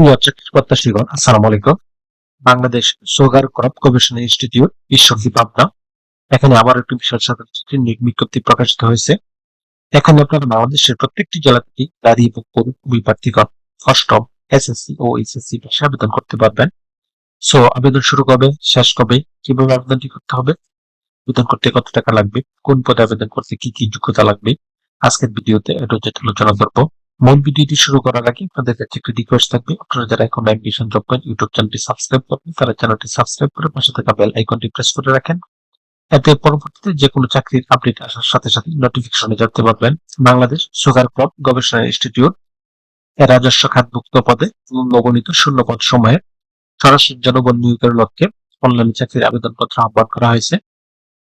প্রিয় চাকরি আলাইকুম। বাংলাদেশ সুগার ক্রপ গবেষণা ইনস্টিটিউট ঈশ্বরদী পাবনা। এখানে আবার একটি বিশাল নিয়োগ বিজ্ঞপ্তি প্রকাশিত হয়েছে। এখানে আপনারা বাংলাদেশের প্রত্যেকটি জেলা থেকে নারী এবং পুরুষ উভয় প্রার্থীগণ অষ্টম এসএসসি ও এইচএসসি পেশে আবেদন করতে পারবেন। সো, আবেদন শুরু কবে, শেষ কবে, কীভাবে আবেদনটি করতে হবে, আবেদন করতে কত টাকা লাগবে, কোন পদে আবেদন করতে কি কি যোগ্যতা লাগবে, আজকের ভিডিওতে এটা আলোচনা করব। মূল ভিডিওটি শুরু করার আগে আপনাদের কাছে একটি রিকোয়েস্ট থাকবে। আপনারা যারা এখন অ্যাডমিশন জব পয়েন্ট ইউটিউব চ্যানেলটি সাবস্ক্রাইব করবেন, তারা চ্যানেলটি সাবস্ক্রাইব করে পাশে থাকা বেল আইকনটি প্রেস করে রাখেন। এতে পরবর্তীতে যে কোনো চাকরির আপডেট আসার সাথে সাথে নোটিফিকেশনে জানতে পারবেন। বাংলাদেশ সুগার ক্রপ গবেষণা ইনস্টিটিউট এর রাজস্ব খাতভুক্ত পদে নবনীত শূন্য পদ সময়ে সরাসরি জনগণ নিয়োগের লক্ষ্যে অনলাইন চাকরির আবেদনপত্র আহ্বান করা হয়েছে।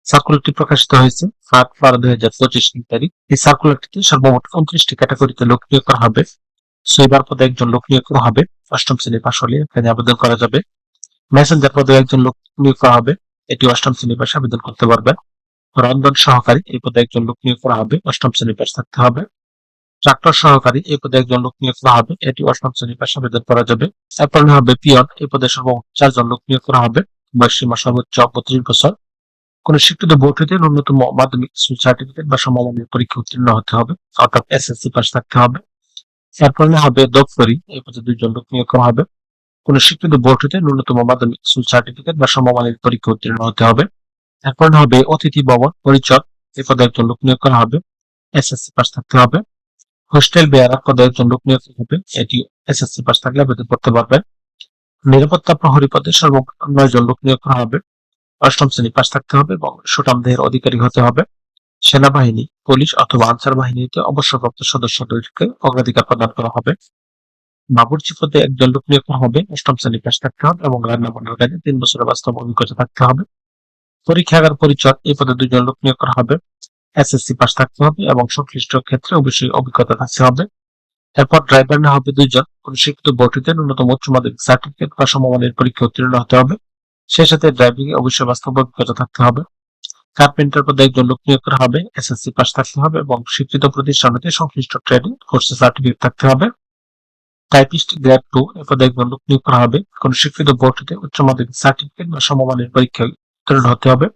সার্কুলারটি প্রকাশিত হয়েছে সাত বারো দুই হাজার পঁচিশ তারিখ। এই সার্কুলারটিতে সর্বমোট উনত্রিশটি ক্যাটাগরিতে লোক নিয়োগ করা হবে। সুইবার পদে একজন লোক নিয়োগ করা হবে। অষ্টম শ্রেণি পাশ হলে এখানে আবেদন করা যাবে। মেসেঞ্জার পদে একজন লোক নিয়োগ করা হবে। এটি অষ্টম শ্রেণি পাশে আবেদন করতে পারবেন। রন্ধন সহকারী এই পদে একজন লোক নিয়োগ করা হবে। অষ্টম শ্রেণি পাশ থাকতে হবে। ট্রাক্টর সহকারী এই পদে একজন লোক নিয়োগ করা হবে। এটি অষ্টম শ্রেণি পাশে আবেদন করা যাবে। এরপর হবে পিয়ন। এই পদে সর্বমোট চারজন লোক নিয়োগ করা হবে। বয়স সীমা সর্বোচ্চ বত্রিশ বছর। কোন শিক্ষিত বোর্ড হতে ন্যূনতম মাধ্যমিক সার্টিফিকেট বা সমমানের পরীক্ষা উত্তীর্ণ হতে হবে, অর্থাৎ এসএসসি পাস থাকতে হবে। এরপর হবে দপ্তরি এই পদে দুইজন লোক নিয়োগ করা হবে। কোন শিক্ষিত বোর্ড হতে ন্যূনতম মাধ্যমিক সার্টিফিকেট বা সমমানের পরীক্ষা উত্তীর্ণ হতে হবে। এরপর হবে অতিথি ভবন পরিচয় এই পদে একজন লোক নিয়োগ করা হবে। এসএসসি পাস থাকতে হবে। হোস্টেল বেয়ারা পদে একজন লোক নিয়োগ হবে। এটি এসএসসি পাস থাকলে আবেদন করতে পারবেন। নিরাপত্তা প্রহরী পদে সর্বোচ্চ নয় জন লোক নিয়োগ করা হবে। অষ্টম শ্রেণি পাশ থাকতে হবে এবং সুটাম দেহের অধিকারী হতে হবে। সেনাবাহিনী, পুলিশ অথবা আনসার বাহিনীতে অবসরপ্রাপ্ত সদস্যদেরকে অগ্রাধিকার প্রদান করা হবে। বাবুর্চি পদে একজন লোক নিয়োগ করা হবে, অষ্টম শ্রেণি পাশ থাকতে হবে এবং রান্না বান্নার কাজে তিন বছরের বাস্তব অভিজ্ঞতা থাকতে হবে। পরীক্ষাগার পরিচয়, এই পদে দুজন লোক নিয়োগ করা হবে। এসএসসি পাশ থাকতে হবে এবং সংশ্লিষ্ট ক্ষেত্রে অবশ্যই অভিজ্ঞতা থাকতে হবে। এরপর ড্রাইভার না হবে দুইজন। কোন শিক্ষিত বোর্ডটিতে ন্যূনতম উচ্চ মাধ্যমিক সার্টিফিকেট বা সমমানের পরীক্ষা উত্তীর্ণ হতে হবে। সেই সাথে ড্রাইভিং এ অবশ্যই বাস্তব থাকতে হবে। কার্পেন্টার পদে একজন লোক নিয়োগ করা হবে এসএসসি পাস থাকতে হবে এবং স্বীকৃত প্রতিষ্ঠানতে সংশ্লিষ্ট ট্রেডিং কোর্সে সার্টিফিকেট থাকতে হবে। টাইপিস্ট গ্রেড টু এ পদে একজন লোক নিয়োগ করা হবে, কোন স্বীকৃত বোর্ড হতে উচ্চ মাধ্যমিক সার্টিফিকেট বা সমমানের পরীক্ষায় উত্তীর্ণ হতে হবে।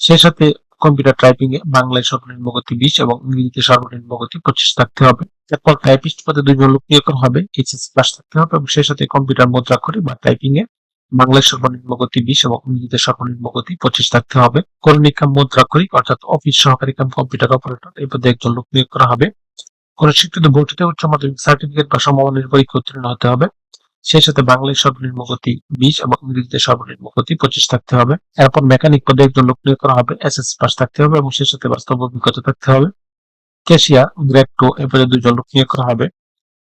সেই সাথে কম্পিউটার টাইপিং এ বাংলায় সর্বনিম্ন গতি বিশ এবং ইংরেজিতে সর্বনিম্ন গতি পঁচিশ থাকতে হবে। এরপর টাইপিস্ট পদে দুজন লোক নিয়োগ করা হবে এইচএসসি পাস থাকতে হবে এবং সেই সাথে কম্পিউটার মুদ্রাক্ষরে বা টাইপিং এ বাংলায় সর্বনিম্ন গতি বিশ এবং ইংরেজিতে সর্বনিম্ন গতি পঁচিশ থাকতে হবে। কর্মী কাম মুদ্রাক্ষরিক অর্থাৎ অফিস সহকারী কাম কম্পিউটার অপারেটর এই পদে একজন লোক নিয়োগ করা হবে। কোন শিক্ষিত বোর্ডটিতে উচ্চ মাধ্যমিক সার্টিফিকেট বা সমমানের পরীক্ষা উত্তীর্ণ হতে হবে। সেই সাথে বাংলায় সর্বনিম্ন গতি বিশ এবং ইংরেজিতে সর্বনিম্ন গতি পঁচিশ থাকতে হবে। এরপর মেকানিক পদে একজন লোক নিয়োগ করা হবে এসএসসি পাস থাকতে হবে এবং সেই সাথে বাস্তব অভিজ্ঞতা থাকতে হবে। ক্যাশিয়া গ্রেড টু এ পদে দুজন লোক নিয়োগ করা হবে।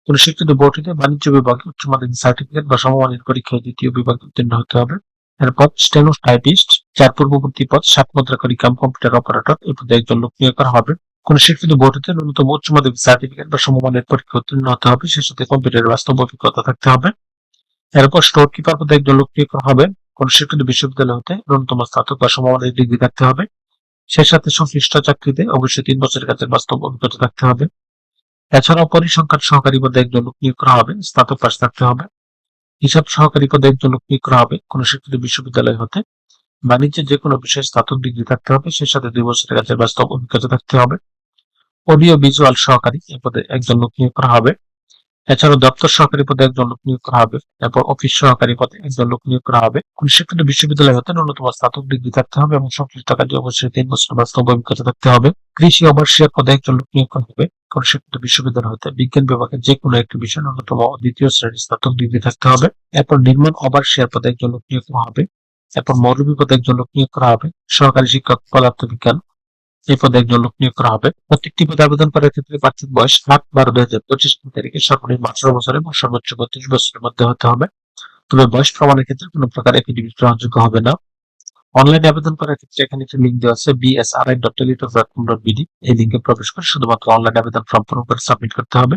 কোন শিক্ষিত বোর্ডটিতে বাণিজ্য বিভাগে উচ্চ মাধ্যমিক সার্টিফিকেট বা সমমানের পরীক্ষায় দ্বিতীয় বিভাগে উত্তীর্ণ হতে হবে। এরপর স্টেনো টাইপিস্ট যার পূর্ববর্তী পদ সাত মুদ্রাকারী কাম কম্পিউটার অপারেটর এই পদে একজন লোক নিয়োগ করা হবে। কোন শিক্ষিত বোর্ডটিতে ন্যূনতম উচ্চ মাধ্যমিক সার্টিফিকেট বা সমমানের পরীক্ষা উত্তীর্ণ হতে হবে, সে সাথে কম্পিউটারের বাস্তব অভিজ্ঞতা থাকতে হবে। এরপর স্টোর কিপার পদে একজন লোক নিয়োগ করা হবে। কোন শিক্ষিত বিশ্ববিদ্যালয় হতে ন্যূনতম স্নাতক বা সমমানের ডিগ্রি থাকতে হবে। সে সাথে সংশ্লিষ্ট চাকরিতে অবশ্যই তিন বছরের কাছে বাস্তব অভিজ্ঞতা থাকতে হবে। এছাড়াও পরিসংখ্যান সহকারী পদে একজন লোক নিয়োগ করা হবে, স্নাতক পাশ থাকতে হবে। হিসাব সহকারী পদে একজন লোক নিয়োগ করা হবে কোন শিক্ষিত বিশ্ববিদ্যালয় হতে। বাণিজ্যের যে কোনো বিষয়ে স্নাতক ডিগ্রি থাকতে হবে সে সাথে দুই বছরের কাছে বাস্তব অভিজ্ঞতা থাকতে হবে। অডিও ভিজুয়াল সহকারী এ পদে একজন লোক নিয়োগ করা হবে। এছাড়াও দপ্তর সহকারী পদে একজন লোক নিয়োগ করা হবে এরপর অফিস সহকারী পদে একজন লোক নিয়োগ করা হবে। কোন শিক্ষিত বিশ্ববিদ্যালয় হতে ন্যূনতম স্নাতক ডিগ্রি থাকতে হবে এবং সংশ্লিষ্ট কাজে অবশ্যই তিন বছর বাস্তব অভিজ্ঞতা থাকতে হবে। কৃষি অবশ্যই পদে একজন লোক নিয়োগ করা হবে। শিক্ষিত বিশ্ববিদ্যালয় হতে বিজ্ঞান বিভাগের যে কোনো একটি বিষয় ন্যূনতম দ্বিতীয় শ্রেণির স্নাতক ডিগ্রি থাকতে হবে। এরপর নির্মাণ অবার্ষিয়ার পদে একজন লোক নিয়োগ করা হবে। এরপর মৌলভী পদে একজন লোক নিয়োগ করা হবে। সহকারী শিক্ষক পদার্থ বিজ্ঞান এই পদে একজন লোক নিয়োগ করা হবে। প্রত্যেকটি পদে আবেদন করার ক্ষেত্রে প্রার্থীর বয়স সাত বারো দুই হাজার পঁচিশ তারিখে সর্বনিম্ন আঠারো বছর এবং সর্বোচ্চ বত্রিশ বছরের মধ্যে হতে হবে। তবে বয়স প্রমাণের ক্ষেত্রে কোনো প্রকার এফিডেভিট গ্রহণযোগ্য হবে না। অনলাইনে আবেদন করার ক্ষেত্রে এখানে একটি লিঙ্ক দেওয়া আছে BSRI dot Teletalk dot com dot BD এই লিঙ্কে প্রবেশ করে শুধুমাত্র অনলাইন আবেদন ফর্ম পূরণ করে সাবমিট করতে হবে।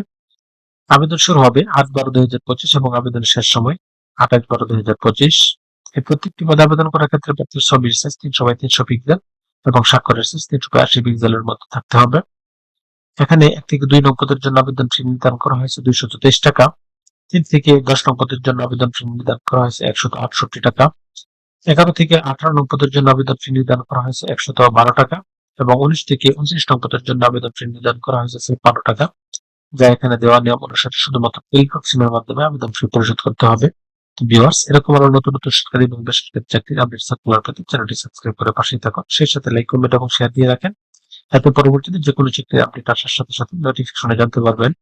আবেদন শুরু হবে আট বারো দুই হাজার পঁচিশ এবং আবেদনের শেষ সময় আঠাশ বারো দুই হাজার পঁচিশ। এই প্রত্যেকটি পদে আবেদন করার ক্ষেত্রে প্রার্থীর ছবির সাইজ তিনশো বাই তিনশো পিক্সেল এবং স্বাক্ষরের সাইজ তিনশো বাই আশি পিক্সেলের মধ্যে থাকতে হবে। এখানে এক থেকে দুই নং পদের জন্য আবেদন ফি নির্ধারণ করা হয়েছে দুইশত তেইশ টাকা। তিন থেকে দশ নং পদের জন্য আবেদন ফি নির্ধারণ করা হয়েছে একশো আটষট্টি টাকা। এগারো থেকে আঠারো নং পদের জন্য আবেদন ফি নির্ধারণ করা হয়েছে একশত বারো টাকা এবং উনিশ থেকে উনত্রিশ নং পদের জন্য আবেদন ফি নির্ধারণ করা হয়েছে বারো টাকা, যা এখানে দেওয়া নিয়ম অনুসারে শুধুমাত্র টেলিটক সিমের মাধ্যমে আবেদন ফি পরিশোধ করতে হবে। তো এরকম আরও নতুন নতুন সরকারি এবং বেসরকারি চাকরির আপডেট সার্কুলার পেতে চ্যানেলটি সাবস্ক্রাইব করে পাশেই থাকুন। সেই সাথে লাইক কমেন্ট এবং শেয়ার দিয়ে রাখেন। এতে পরবর্তীতে যে কোনো চাকরির আপডেট আসার সাথে সাথে নোটিফিকেশনে জানতে পারবেন।